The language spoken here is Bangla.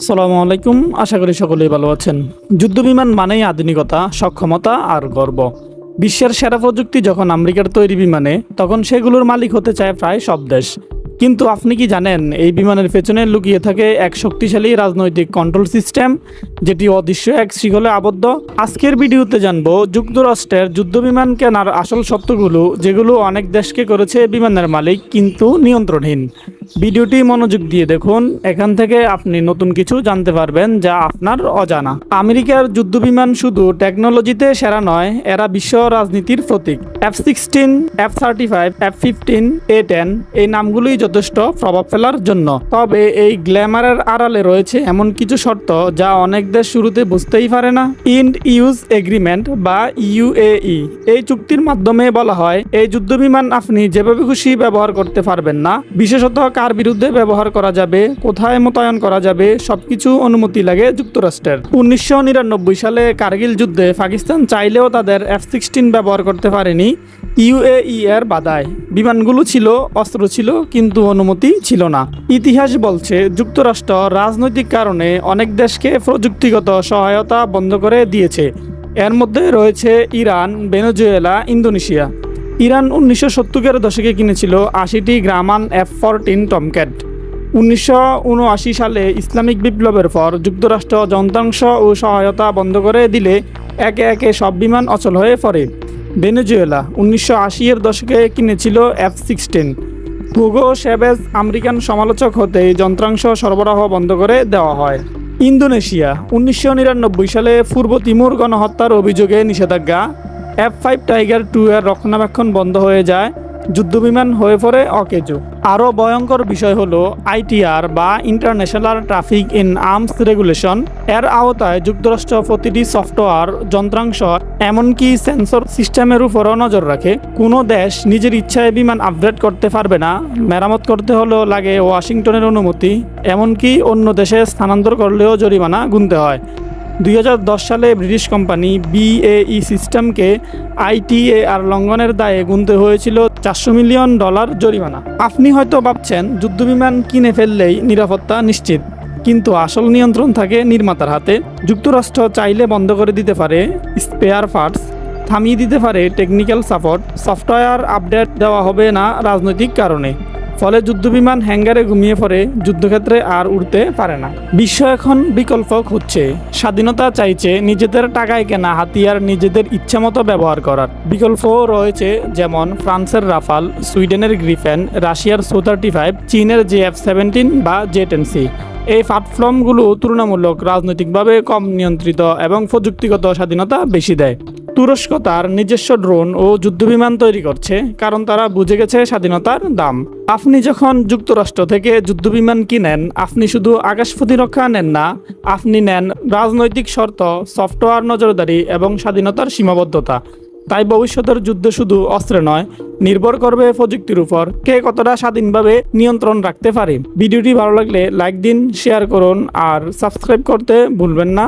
আসসালামু আলাইকুম। আশা করি সকলেই ভালো আছেন। যুদ্ধবিমান মানেই আধুনিকতা, সক্ষমতা আর গর্ব। বিশ্বের সেরা প্রযুক্তি যখন আমেরিকার তৈরি বিমানে, তখন সেগুলোর মালিক হতে চায় প্রায় সব দেশ। কিন্তু আপনি কি জানেন, এই বিমানের পেছনে লুকিয়ে থাকে এক শক্তিশালী রাজনৈতিক কন্ট্রোল সিস্টেম যেটি অদৃশ্য এক শিকলে আবদ্ধ? আজকের ভিডিওতে জানব, যুক্তরাষ্ট্রের যুদ্ধবিমান কেনার আসল সত্যগুলো যেগুলো অনেক দেশকে করেছে বিমানের মালিক, কিন্তু নিয়ন্ত্রণহীন। ভিডিওটি মনোযোগ দিয়ে দেখুন। এখান থেকে আপনি নতুন কিছু জানতে পারবেন যা আপনার অজানা। আমেরিকার যুদ্ধবিমান শুধু টেকনোলজিতে সেরা নয়, এরা বিশ্ব রাজনীতির প্রতীক। F sixteen F thirty five F fifteen A ten এই নামগুলোই যথেষ্ট প্রভাব ফেলার জন্য। তবে এই গ্ল্যামারের আড়ালে রয়েছে এমন কিছু শর্ত যা অনেক দেশ শুরুতে বুঝতেই পারে না। ইন্ড ইউজ এগ্রিমেন্ট বা ইউএই এই চুক্তির মাধ্যমে বলা হয়, এই যুদ্ধবিমান আপনি যেভাবে খুশি ব্যবহার করতে পারবেন না, বিশেষত কার বিরুদ্ধে ব্যবহার করা যাবে, কোথায় মোতায়েন করা যাবে, সবকিছু অনুমতি লাগে যুক্তরাষ্ট্রের। উনিশশো নিরানব্বই সালে কার্গিল যুদ্ধে পাকিস্তান চাইলেও তাদের এফ সিক্সটিন ব্যবহার করতে পারেনি ইউএই এর বাধায়। বিমানগুলো ছিল, অস্ত্র ছিল, কিন্তু অনুমতি ছিল না। ইতিহাস বলছে, যুক্তরাষ্ট্র রাজনৈতিক কারণে অনেক দেশকে প্রযুক্তিগত সহায়তা বন্ধ করে দিয়েছে। এর মধ্যে রয়েছে ইরান, ভেনেজুয়েলা, ইন্দোনেশিয়া। ইরান উনিশশো সত্তরের দশকে কিনেছিল আশিটি গ্রামান এফ ফোরটিন টমক্যাট। উনিশশো উনআশি সালে ইসলামিক বিপ্লবের পর যুক্তরাষ্ট্র যন্ত্রাংশ ও সহায়তা বন্ধ করে দিলে একে একে সব বিমান অচল হয়ে পড়ে। ভেনেজুয়েলা উনিশশো আশি এর দশকে কিনেছিল F sixteen. Hugo Savage American সমালোচক হতে যন্ত্রাংশ সরবরাহ বন্ধ করে দেওয়া হয়। ইন্দোনেশিয়া উনিশশো নিরানব্বই সালে পূর্ব তিমুর গণহত্যার অভিযোগে নিষেধাজ্ঞা এফ ফাইভ টাইগার টু এর রক্ষণাবেক্ষণ বন্ধ হয়ে যায়, যুদ্ধবিমান হয়ে পড়ে অকেজো। আরও ভয়ঙ্কর বিষয় হল আইটিআর বা international traffic in arms regulation এর আওতায় যুক্তরাষ্ট্র প্রতিটি সফটওয়্যার, যন্ত্রাংশ, এমনকি সেন্সর সিস্টেমের উপরও নজর রাখে। কোনো দেশ নিজের ইচ্ছায় বিমান আপগ্রেড করতে পারবে না। মেরামত করতে হলেও লাগে ওয়াশিংটনের অনুমতি, এমনকি অন্য দেশে স্থানান্তর করলেও জরিমানা গুনতে হয়। দুই হাজার দশ সালে ব্রিটিশ কোম্পানি বিএই সিস্টেমকে আইটিএআর লঙ্ঘনের দায়ে গুনতে হয়েছিল চারশো মিলিয়ন ডলার জরিমানা। আপনি হয়তো ভাবছেন, যুদ্ধবিমান কিনে ফেললেই নিরাপত্তা নিশ্চিত, কিন্তু আসল নিয়ন্ত্রণ থাকে নির্মাতার হাতে। যুক্তরাষ্ট্র চাইলে বন্ধ করে দিতে পারে স্পেয়ার পার্টস, থামিয়ে দিতে পারে টেকনিক্যাল সাপোর্ট, সফটওয়্যার আপডেট দেওয়া হবে না রাজনৈতিক কারণে। ফলে যুদ্ধবিমান হ্যাঙ্গারে ঘুমিয়ে পড়ে, যুদ্ধক্ষেত্রে আর উঠতে পারে না। বিশ্ব এখন বিকল্প খুঁজছে। স্বাধীনতা চাইছে নিজেদের টাকায় কেনা হাতিয়ার নিজেদের ইচ্ছামতো ব্যবহার করার। বিকল্পও রয়েছে যেমন ফ্রান্সের রাফাল, সুইডেনের গ্রিফেন, রাশিয়ার সো থার্টি ফাইভ, চীনের জে এফ সেভেন্টিন বা জে টেন সি। এই প্ল্যাটফর্মগুলো তুলনামূলক রাজনৈতিকভাবে কম নিয়ন্ত্রিত এবং প্রযুক্তিগত স্বাধীনতা বেশি দেয়। তুরস্ক তার নিজস্ব ড্রোন ও যুদ্ধবিমান তৈরি করছে, কারণ তারা বুঝে গেছে স্বাধীনতার দাম। আপনি যখন যুক্তরাষ্ট্র থেকে যুদ্ধবিমান কিনেন, আপনি শুধু আকাশ প্রতিরক্ষা নেন না, আপনি নেন রাজনৈতিক শর্ত, সফটওয়্যার নজরদারি এবং স্বাধীনতার সীমাবদ্ধতা। তাই ভবিষ্যতের যুদ্ধ শুধু অস্ত্রে নয়, নির্ভর করবে প্রযুক্তির উপর। কে কতটা স্বাধীনভাবে নিয়ন্ত্রণ রাখতে পারে? ভিডিওটি ভালো লাগলে লাইক দিন শেয়ার করুন, আর সাবস্ক্রাইব করতে ভুলবেন না।